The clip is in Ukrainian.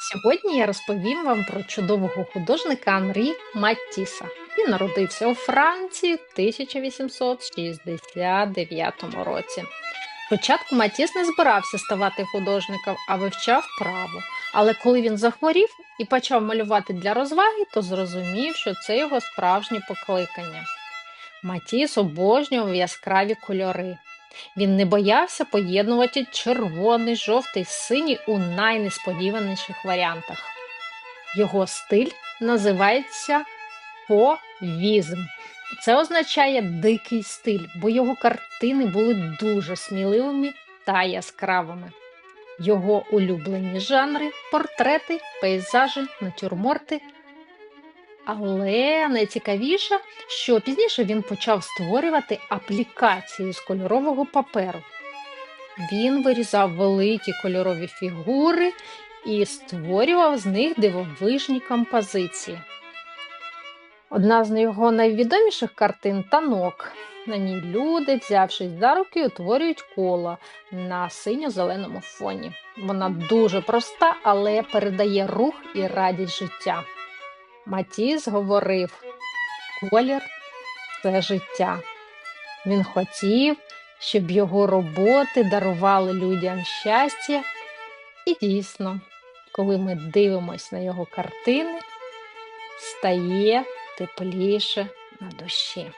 Сьогодні я розповім вам про чудового художника Анрі Маттіса. Він народився у Франції в 1869 році. Спочатку Матіс не збирався ставати художником, а вивчав право. Але коли він захворів і почав малювати для розваги, то зрозумів, що це його справжнє покликання. Матіс обожнював яскраві кольори. Він не боявся поєднувати червоний, жовтий, синій у найнесподіваніших варіантах. Його стиль називається повізм. Це означає дикий стиль, бо його картини були дуже сміливими та яскравими. Його улюблені жанри портрети, пейзажі, натюрморти. Але найцікавіше, що пізніше він почав створювати аплікації з кольорового паперу. Він вирізав великі кольорові фігури і створював з них дивовижні композиції. Одна з його найвідоміших картин танок. На ній люди, взявшись за руки, утворюють коло на синьо-зеленому фоні. Вона дуже проста, але передає рух і радість життя. Матіс говорив: колір це життя. Він хотів, щоб його роботи дарували людям щастя. І дійсно, коли ми дивимося на його картини, стає тепліше на душі.